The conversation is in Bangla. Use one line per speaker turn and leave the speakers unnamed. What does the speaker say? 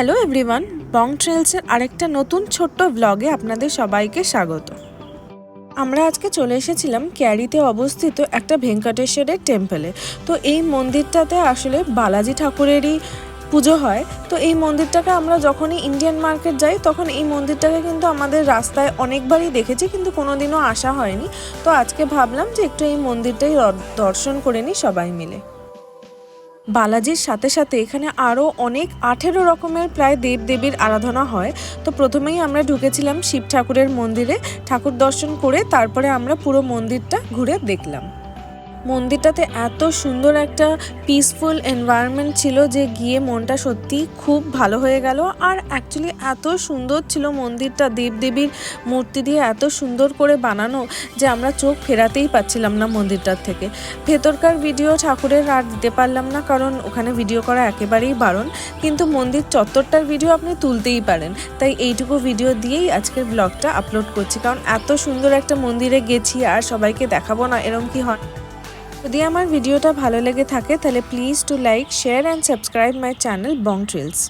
হ্যালো এভরিওয়ান বং ট্রেলসের আরেকটা নতুন ছোট্ট ব্লগে আপনাদের সবাইকে স্বাগত। আমরা আজকে চলে এসেছিলাম ক্যারিতে অবস্থিত একটা ভেঙ্কটেশ্বরের টেম্পলে তো এই মন্দিরটাতে আসলে বালাজি ঠাকুরেরই পুজো হয়। তো এই মন্দিরটাকে আমরা যখনই ইন্ডিয়ান মার্কেট যাই, তখন এই মন্দিরটাকে কিন্তু আমাদের রাস্তায় অনেকবারই দেখেছি, কিন্তু কোনোদিনও আসা হয়নি। তো আজকে ভাবলাম যে একটু এই মন্দিরটাই দর্শন করে নিই সবাই মিলে। বালাজির সাথে সাথে এখানে আরও অনেক আঠেরো রকমের প্রায় দেবদেবীর আরাধনা হয়। তো প্রথমেই আমরা ঢুকেছিলাম শিব ঠাকুরের মন্দিরে, ঠাকুর দর্শন করে তারপরে আমরা পুরো মন্দিরটা ঘুরে দেখলাম। মন্দিরটাতে এত সুন্দর একটা পিসফুল এনভায়রনমেন্ট ছিল যে গিয়ে মনটা সত্যি খুব ভালো হয়ে গেল। আর অ্যাকচুয়ালি এত সুন্দর ছিল মন্দিরটা, দেবদেবীর মূর্তি দিয়ে এত সুন্দর করে বানানো যে আমরা চোখ ফেরাতেই পাচ্ছিলাম না মন্দিরটার থেকে। ভেতরকার ভিডিও ঠাকুরের আর দিতে পারলাম না কারণ ওখানে ভিডিও করা একেবারেই বারণ। কিন্তু মন্দির চত্বরটার ভিডিও আপনি তুলতেই পারেন। তাই এইটুকু ভিডিও দিয়েই আজকের ব্লগটা আপলোড করছি। কারণ এত সুন্দর একটা মন্দিরে গেছি আর সবাইকে দেখাবো না, এরম কি হয়? যদি আমার ভিডিওটা ভালো লেগে থাকে, তাহলে please to like share and subscribe my channel Bong Trills